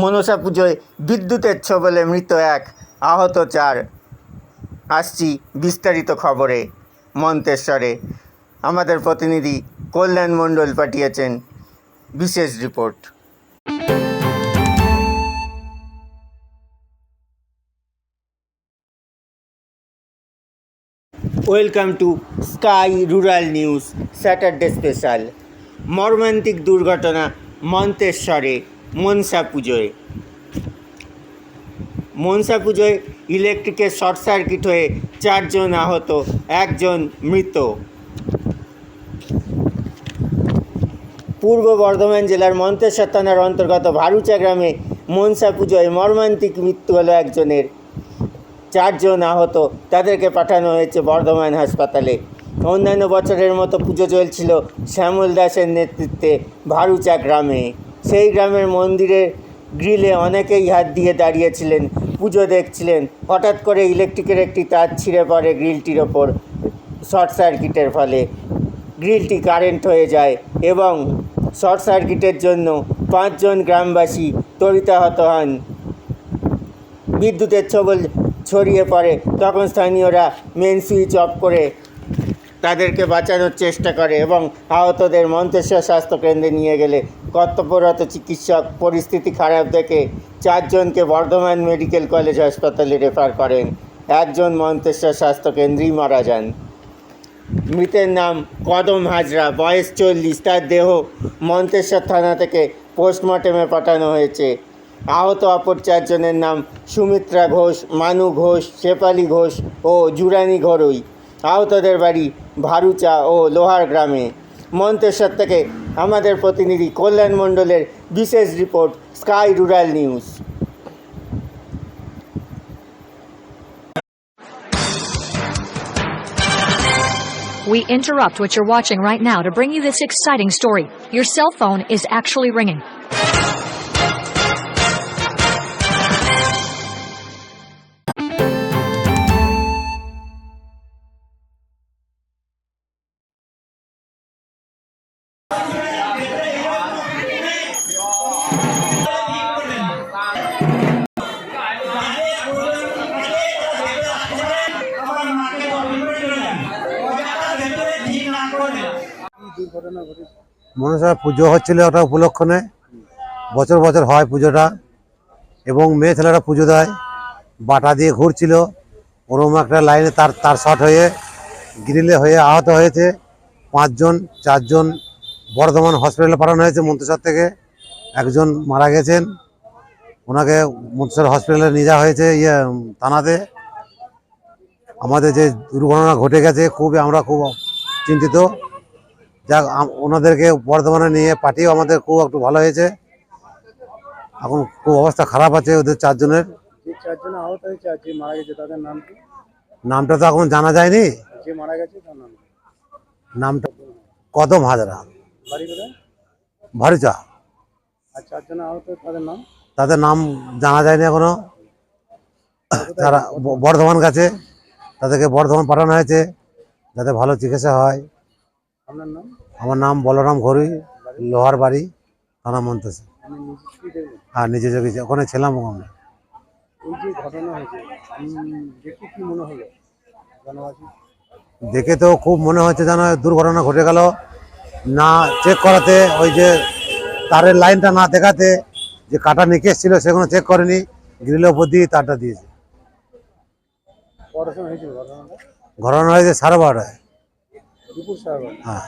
মনসা পুজোয় বিদ্যুতের ছোবলে মৃত এক আহত চার। আসছি বিস্তারিত খবরে। মন্তেশ্বরে। আমাদের প্রতিনিধি কল্যাণ মণ্ডল পাঠিয়েছেন বিশেষ report. Welcome to Sky Rural News, Saturday special. মর্মান্তিক দুর্ঘটনা মন্তেশ্বরে। মনসা পুজোয়। মনসা পুজোয় ইলেকট্রিকের শর্ট সার্কিট হয়ে চারজন আহত, একজন মৃত। পূর্ব বর্ধমান জেলার মন্তেশ্বর থানার অন্তর্গত ভারুচা গ্রামে মনসা পুজোয় মর্মান্তিক মৃত্যু হলো একজনের। চারজন আহত, তাদেরকে পাঠানো হয়েছে বর্ধমান হাসপাতালে। অন্যান্য বছরের মতো পুজো চলছিল শ্যামল দাসের নেতৃত্বে ভারুচা গ্রামে। সেই গ্রামের মন্দিরের গ্রিলে অনেকেই হাত দিয়ে দাঁড়িয়েছিলেন, পুজো দেখছিলেন। হঠাৎ করে ইলেকট্রিকের একটি তার ছিঁড়ে পড়ে গ্রিলটির ওপর, শর্ট সার্কিটের ফলে। গ্রিলটি কারেন্ট হয়ে যায় এবং শর্ট সার্কিটের জন্য পাঁচজন গ্রামবাসী তরিতাহত হন। বিদ্যুতের ছবল ছড়িয়ে পড়ে, তখন স্থানীয়রা মেন সুইচ অফ করে তাদেরকে বাঁচানোর চেষ্টা করে এবং আহতদের মন্তেশ্বর স্বাস্থ্যকেন্দ্রে নিয়ে গেলে কর্তব্যরত চিকিৎসক পরিস্থিতি খারাপ দেখে চারজনকে বর্ধমান মেডিকেল কলেজ হাসপাতালে রেফার করেন। একজন মন্তেশ্বর স্বাস্থ্যকেন্দ্রেই মারা যান। মৃতের নাম কদম হাজরা, বয়স চল্লিশ, তার দেহ মন্তেশ্বর থানা থেকে পোস্টমর্টেমে পাঠানো হয়েছে। আহত অপর চারজনের নাম সুমিত্রা ঘোষ, মানু ঘোষ, শেফালি ঘোষ ও জুরানি ঘরুই। আহতদের বাড়ি ভারুচা ও লোহার গ্রামে মন্তেশ্বর থেকে আমাদের প্রতিনিধি কল্যাণ মণ্ডলের বিশেষ report Sky Rural News We interrupt what you're watching right now to bring you this exciting story. Your cell phone is actually ringing. Manasa পুজো হচ্ছিল ওটা উপলক্ষণে। বছর বছর হয় পুজোটা এবং মেয়ে ছেলেরা পুজো দেয়। বাটা দিয়ে ঘুরছিল। ওরম একটা লাইনে তার তার শট হয়ে গ্রিলে হয়ে আহত হয়েছে। পাঁচজন, চারজন বর্ধমান হসপিটালে পাঠানো হয়েছে মন্তেশ্বর থেকে। একজন মারা গেছেন। ওনাকে মন্তেশ্বর হসপিটালে নিয়ে যাওয়া হয়েছে ইয়ে থানাতে। আমাদের যে দুর্ঘটনা ঘটে গেছে খুবই আমরা খুব চিন্তিত। আম- ওনাদেরকে বর্ধমানে নিয়ে পাঠিয়েও আমাদের খুব একটু ভালো হয়েছে। এখন খুব অবস্থা খারাপ আছে ওদের চারজনের। যে যে নামটা তো এখন জানা যায়নি। যে? নামটা কদম হাজরা। বাড়ি কোথায়? ভারিচা। আর চারজন আহত তাদের নাম? তাদের নাম জানা যায়নি এখনও। তারা বর্ধমান গেছে। তাদেরকে বর্ধমান পাঠানো হয়েছে যাতে ভালো চিকিৎসা হয়। আপনার নাম? আমার নাম বলরাম ঘড়ি লোহার বাড়ি থানা মন্তেছে আমি নিজে যোগী ওখানে ছিলাম ওখানে। দেখে তো খুব মনে হচ্ছে যেন দুর্ঘটনা ঘটে গেল। না চেক করাতে ওই যে তারের লাইনটা না দেখাতে যে কাটা নিকে ছিল সেগুলো চেক করেনি গ্রিলের উপর দিয়ে তারটা দিয়েছে। ঘটনা হয়েছে সাড়ে বারোটায়। হ্যাঁ।